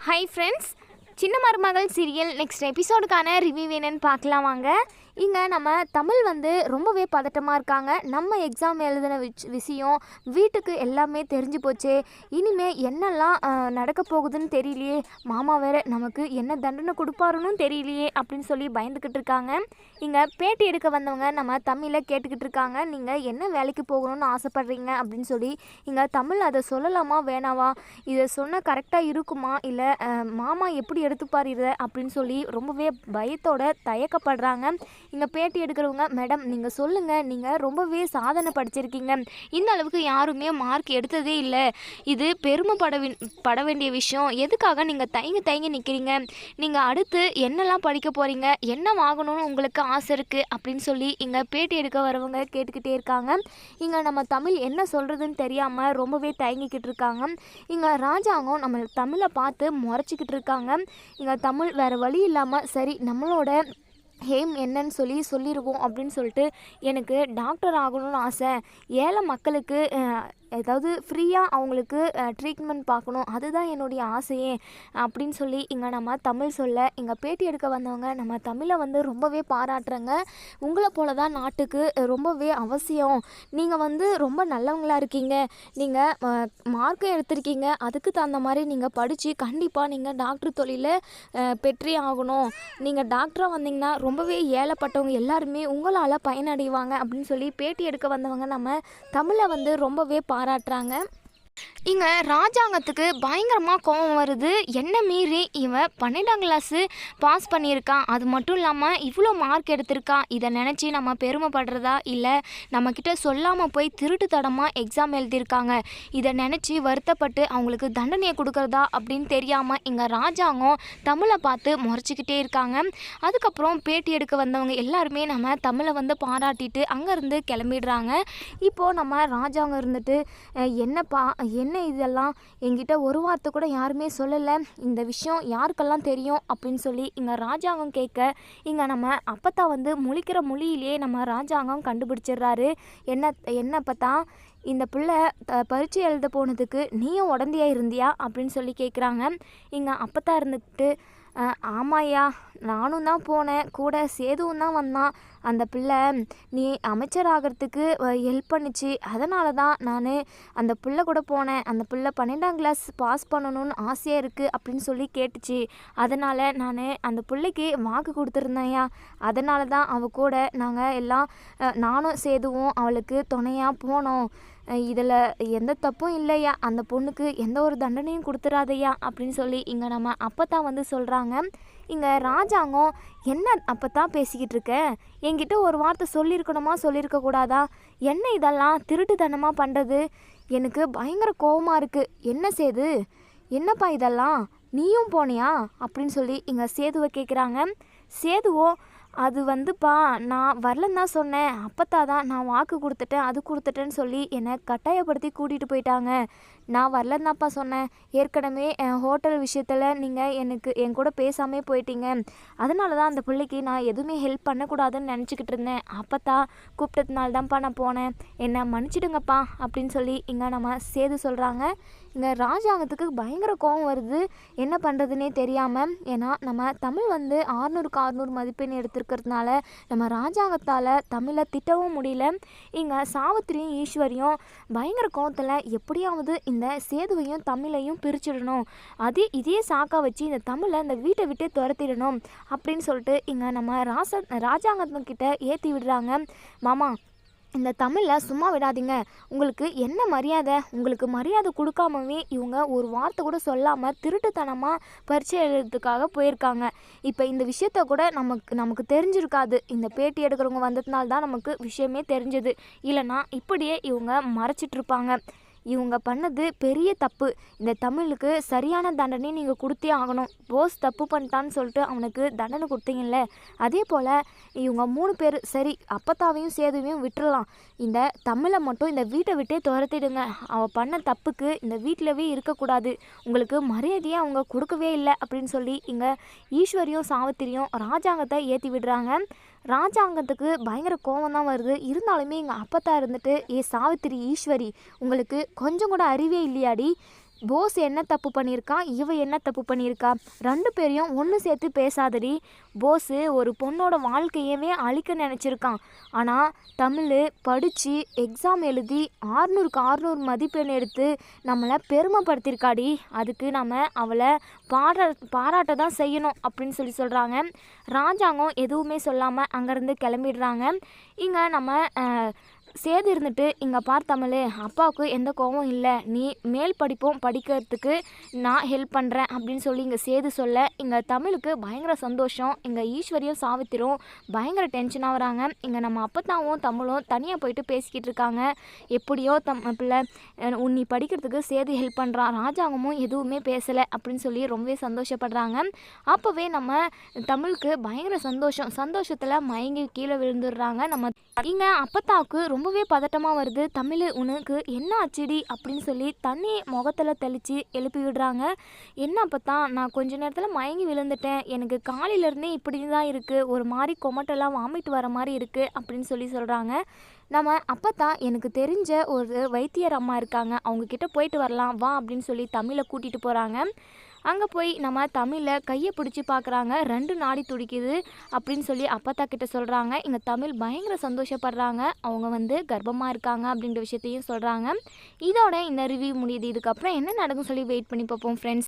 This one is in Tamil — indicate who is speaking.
Speaker 1: ஹாய் ஃப்ரெண்ட்ஸ் சின்ன மருமகள் சீரியல் நெக்ஸ்ட் எபிசோடுக்கான ரிவ்யூ என்னன்னு பார்க்கலாம் வாங்க. இங்கே நம்ம தமிழ் வந்து ரொம்பவே பதட்டமாக இருக்காங்க. நம்ம எக்ஸாம் எழுதின விஷ் விஷயம் வீட்டுக்கு எல்லாமே தெரிஞ்சு போச்சே. இனிமேல் என்னெல்லாம் நடக்க போகுதுன்னு தெரியலையே. மாமா வேற நமக்கு என்ன தண்டனை கொடுப்பாருன்னு தெரியலையே அப்படின்னு சொல்லி பயந்துக்கிட்டு இருக்காங்க. இங்கே பேட்டி எடுக்க வந்தவங்க நம்ம தமிழை கேட்டுக்கிட்டு இருக்காங்க. நீங்கள் என்ன வேலைக்கு போகணும்னு ஆசைப்பட்றீங்க அப்படின்னு சொல்லி இங்கே தமிழ் அதை சொல்லலாமா வேணாவா? இதை சொன்னால் கரெக்டாக இருக்குமா? இல்லை மாமா எப்படி எடுத்துப்பார் இதை அப்படின்னு சொல்லி ரொம்பவே பயத்தோட தயக்கப்படுறாங்க. இங்கே பேட்டி எடுக்கிறவங்க மேடம் நீங்கள் சொல்லுங்கள் நீங்கள் ரொம்பவே சாதனை படிச்சிருக்கீங்க. இந்த அளவுக்கு யாருமே மார்க் எடுத்ததே இல்லை. இது பெருமைப்பட பட வேண்டிய விஷயம். எதுக்காக நீங்கள் தயங்கி தயங்கி நிற்கிறீங்க நீங்கள் அடுத்து என்னெல்லாம் படிக்க போகிறீங்க என்ன வாங்கணும்னு உங்களுக்கு ஆசை இருக்குது அப்படின்னு சொல்லி இங்கே பேட்டி எடுக்க வரவங்க கேட்டுக்கிட்டே இருக்காங்க. இங்கே நம்ம தமிழ் என்ன சொல்கிறதுன்னு தெரியாமல் ரொம்பவே தயங்கிக்கிட்டு இருக்காங்க. இங்கே ராஜாங்கம் நம்ம தமிழை பார்த்து முறைச்சிக்கிட்டு இருக்காங்க. இங்கே தமிழ் வேறு வழி இல்லாமல் சரி நம்மளோட ஹேம் என்னன்னு சொல்லி சொல்லிடுவோம் அப்படின்னு சொல்லிட்டு எனக்கு டாக்டர் ஆகணும்னு ஆசை. ஏழை மக்களுக்கு ஏதாவது ஃப்ரீயாக அவங்களுக்கு ட்ரீட்மெண்ட் பார்க்கணும். அதுதான் என்னுடைய ஆசையே. அப்படின்னு சொல்லி இங்கே நம்ம தமிழ் சொல்ல இங்கே பேட்டி எடுக்க வந்தவங்க நம்ம தமிழை வந்து ரொம்பவே பாராட்டுறங்க. உங்களை போல தான் நாட்டுக்கு ரொம்பவே அவசியம். நீங்கள் வந்து ரொம்ப நல்லவங்களாக இருக்கீங்க. நீங்கள் மார்க்கும் எடுத்திருக்கீங்க. அதுக்கு தகுந்த மாதிரி நீங்கள் படித்து கண்டிப்பாக நீங்கள் டாக்டர் தொழிலை பெற்றே ஆகணும். நீங்கள் டாக்டராக வந்தீங்கன்னா ரொம்பவே ஏழைப்பட்டவங்க எல்லாருமே உங்களால் பயனடைவாங்க அப்படின்னு சொல்லி பேட்டி எடுக்க வந்தவங்க நம்ம தமிழை வந்து ரொம்பவே பா பாராட்டுறாங்க. இங்கே ராஜாங்கத்துக்கு பயங்கரமாக கோவம் வருது. என்ன மீறி இவன் பன்னெண்டாம் கிளாஸு பாஸ் பண்ணியிருக்கான் அது மட்டும் இல்லாமல் இவ்வளோ மார்க் எடுத்திருக்கான் இதை நினச்சி நம்ம பெருமைப்படுறதா? இல்லை நம்மக்கிட்ட சொல்லாமல் போய் திருட்டுத்தனமாக எக்ஸாம் எழுதியிருக்காங்க. இதை நினச்சி வருத்தப்பட்டு அவங்களுக்கு தண்டனையை கொடுக்கறதா? அப்படின்னு தெரியாமல் இங்கே ராஜாங்கம் தமிழை பார்த்து முறைச்சிக்கிட்டே இருக்காங்க. அதுக்கப்புறம் பேட்டி எடுக்க வந்தவங்க எல்லாருமே நம்ம தமிழை வந்து பாராட்டிட்டு அங்கேருந்து கிளம்பிடுறாங்க. இப்போது நம்ம ராஜாங்கம் இருந்துட்டு என்னப்பா? என்ன இதெல்லாம்? என்கிட்ட ஒரு வார்த்தை கூட யாருமே சொல்லலை. இந்த விஷயம் யாருக்கெல்லாம் தெரியும் அப்படின்னு சொல்லி இங்கே ராஜாங்கம் கேட்க இங்கே நம்ம அப்பத்தா வந்து முழிக்கிற மொழியிலேயே நம்ம ராஜாங்கம் கண்டுபிடிச்சிடுறாரு. என்ன என்ன அப்பத்தா? இந்த பிள்ளை த- பரீட்சை எழுத போனதுக்கு நீயும் உடந்தையாக இருந்தியா? அப்படின்னு சொல்லி கேட்குறாங்க இங்கே அப்பத்தா இருந்துக்கிட்டு ஆமாய்யா. நானும் தான் போனேன். கூட சேதுவும் தான் வந்தான். அந்த பிள்ளை நீ அமைச்சர் ஆகிறதுக்கு ஹெல்ப் பண்ணுச்சு. அதனால தான் நான் அந்த பிள்ளை கூட போனேன். அந்த பிள்ளை பன்னெண்டாம் கிளாஸ் பாஸ் பண்ணணும்னு ஆசையாக இருக்குது அப்படின்னு சொல்லி கேட்டுச்சு. அதனால் நான் அந்த பிள்ளைக்கு வாக்கு கொடுத்துருந்தேன்யா. அதனால தான் அவள் கூட நாங்கள் எல்லாம் நானும் சேதுவும் அவளுக்கு துணையாக போனோம். இதில் எந்த தப்பும் இல்லையா? அந்த பொண்ணுக்கு எந்த ஒரு தண்டனையும் கொடுத்துறாதையா? அப்படின்னு சொல்லி இங்கே நம்ம அப்பத்தான் வந்து சொல்கிறாங்க இங்கே ராஜாங்கம் என்ன அப்பத்தான் பேசிக்கிட்டு இருக்க? என்கிட்ட ஒரு வார்த்தை சொல்லியிருக்கணுமா சொல்லியிருக்கக்கூடாதா என்ன இதெல்லாம் திருட்டுத்தனமாக பண்ணுறது எனக்கு பயங்கர கோவமாக இருக்குது என்ன சேது? என்னப்பா இதெல்லாம்? நீயும் போனியா? அப்படின்னு சொல்லி இங்கே சேதுவை கேட்குறாங்க சேதுவோ அது வந்துப்பா நான் வரலன்னு தான் சொன்னேன். அப்பத்தா தான் நான் வாக்கு கொடுத்துட்டேன் அது கொடுத்துட்டேன்னு சொல்லி என்னை கட்டாயப்படுத்தி கூட்டிகிட்டு போயிட்டாங்க. நான் வரலன்னு தான்ப்பா சொன்னேன். ஏற்கனவே என் ஹோட்டல் விஷயத்தில் நீங்கள் எனக்கு என் கூட பேசாமே போயிட்டீங்க. அதனால தான் அந்த பிள்ளைக்கு நான் எதுவுமே ஹெல்ப் பண்ணக்கூடாதுன்னு நினச்சிக்கிட்டு இருந்தேன். அப்பத்தா கூப்பிட்டதுனால தான்ப்பா நான் போனேன். என்னை மன்னிச்சிடுங்கப்பா அப்படின்னு சொல்லி இங்கே நம்ம சேது சொல்கிறாங்க இங்கே ராஜாங்கத்துக்கு பயங்கர கோவம் வருது. என்ன பண்ணுறதுனே தெரியாமல் ஏன்னா நம்ம தமிழ் வந்து ஆறுநூறுக்கு ஆறுநூறு மதிப்பெண் எடுத்து இருக்கிறதுனால நம்ம ராஜாங்கத்தால் தமிழை திட்டவும் முடியல. இங்கே சாவித்திரியும் ஈஸ்வரியும் பயங்கர கோபத்தில் எப்படியாவது இந்த சேதுவையும் தமிழையும் பிரிச்சிடணும். அதே இதே சாக்கா வச்சு இந்த தமிழை இந்த வீட்டை விட்டு துரத்திடணும் அப்படின்னு சொல்லிட்டு இங்கே நம்ம ராச ராஜாங்கத்துக்கிட்ட ஏற்றி விடுறாங்க. மாமா இந்த தமிழை சும்மா விடாதீங்க. உங்களுக்கு என்ன மரியாதை? உங்களுக்கு மரியாதை கொடுக்காமவே இவங்க ஒரு வார்த்தை கூட சொல்லாமல் திருட்டுத்தனமாக பரீட்சை எழுதுறதுக்காக போயிருக்காங்க. இப்போ இந்த விஷயத்த கூட நமக்கு நமக்கு தெரிஞ்சிருக்காது. இந்த பேட்டி எடுக்கிறவங்க வந்ததுனால தான் நமக்கு விஷயமே தெரிஞ்சது. இல்லைன்னா இப்படியே இவங்க மறைச்சிட்டு இருப்பாங்க. இவங்க பண்ணது பெரிய தப்பு. இந்த தமிழுக்கு சரியான தண்டனை நீங்கள் கொடுத்தே ஆகணும். போஸ் தப்பு பண்ணிட்டான்னு சொல்லிட்டு அவனுக்கு தண்டனை கொடுத்தீங்கல்ல. அதே போல் இவங்க மூணு பேர் சரி அப்பத்தாவையும் சேதுவையும் விட்டுறலாம். இந்த தமிழை மட்டும் இந்த வீட்டை விட்டே துரத்திடுங்க. அவள் பண்ண தப்புக்கு இந்த வீட்டிலவே இருக்கக்கூடாது. உங்களுக்கு மரியாதையை அவங்க கொடுக்கவே இல்லை அப்படின்னு சொல்லி இங்கே ஈஸ்வரியும் சாவித்திரியும் ராஜாங்கத்தை ஏற்றி விடுறாங்க. ராஜாங்கத்துக்கு பயங்கர கோவம் தான் வருது. இருந்தாலுமே எங்கள் அப்பத்தா இருந்துட்டு ஏ சாவித்திரி ஈஸ்வரி உங்களுக்கு கொஞ்சம் கூட அறிவே இல்லையாடி? போஸ் என்ன தப்பு பண்ணியிருக்கான் இவ என்ன தப்பு பண்ணியிருக்கா? ரெண்டு பேரையும் ஒன்று சேர்த்து பேசாதடி. போஸு ஒரு பொண்ணோட வாழ்க்கையவே அழிக்க நினச்சிருக்கான். ஆனால் தமிழ் படித்து எக்ஸாம் எழுதி ஆறுநூறுக்கு ஆறுநூறு மதிப்பெண் எடுத்து நம்மளை பெருமைப்படுத்தியிருக்காடி. அதுக்கு நம்ம அவளை பாரா பாராட்ட தான் செய்யணும் அப்படின்னு சொல்லி சொல்கிறாங்க ராஜாங்கம் எதுவுமே சொல்லாமல் அங்கேருந்து கிளம்பிடுறாங்க. இங்கே நம்ம சேது இருந்துட்டு இங்கே பார் தமிழ் அப்பாவுக்கு எந்த கோவம் இல்லை. நீ மேல் படிப்பும் படிக்கிறதுக்கு நான் ஹெல்ப் பண்ணுறேன் அப்படின்னு சொல்லி இங்கே சேது சொல்ல இங்கே தமிழுக்கு பயங்கர சந்தோஷம். இங்கே ஈஸ்வரியும் சாவித்திரும் பயங்கர டென்ஷனாக வராங்க. இங்கே நம்ம அப்பத்தாவும் தமிழும் தனியாக போயிட்டு பேசிக்கிட்டு இருக்காங்க. எப்படியோ தம் பிள்ளை உன் நீ படிக்கிறதுக்கு சேது ஹெல்ப் பண்ணுறான் ராஜாங்கமும் எதுவுமே பேசலை அப்படின்னு சொல்லி ரொம்பவே சந்தோஷப்படுறாங்க. அப்போவே நம்ம தமிழுக்கு பயங்கர சந்தோஷம். சந்தோஷத்தில் மயங்கி கீழே விழுந்துடுறாங்க நம்ம இங்கே அப்பத்தாவுக்கு ரொம்பவே பதட்டமாக வருது. தமிழ் உனக்கு என்ன அச்சடி அப்படின்னு சொல்லி தண்ணி முகத்தில் தெளித்து எழுப்பி விடுறாங்க. என்ன அப்பத்தா நான் கொஞ்ச நேரத்தில் மயங்கி விழுந்துட்டேன். எனக்கு காலையிலேருந்தே இப்படி தான் இருக்குது ஒரு மாதிரி கொமட்டெல்லாம் வாமிட் வர மாதிரி இருக்குது அப்படின்னு சொல்லி சொல்கிறாங்க நம்ம அப்போ தான் எனக்கு தெரிஞ்ச ஒரு வைத்தியர் அம்மா இருக்காங்க. அவங்கக்கிட்ட போயிட்டு வரலாம். வா அப்படின்னு சொல்லி தமிழை கூட்டிகிட்டு போகிறாங்க அங்கே போய் நம்ம தமிழில் கையை பிடிச்சி பார்க்குறாங்க ரெண்டு நாடி துடிக்குது அப்படின்னு சொல்லி அப்பத்தா கிட்ட சொல்கிறாங்க இங்கே தமிழ் பயங்கர சந்தோஷப்படுறாங்க. அவங்க வந்து கர்ப்பமாக இருக்காங்க அப்படின்ற விஷயத்தையும் சொல்கிறாங்க இதோட இந்த ரிவ்யூ முடியுது. இதுக்கப்புறம் என்ன நடக்கும் சொல்லி வெயிட் பண்ணி பார்ப்போம் ஃப்ரெண்ட்ஸ்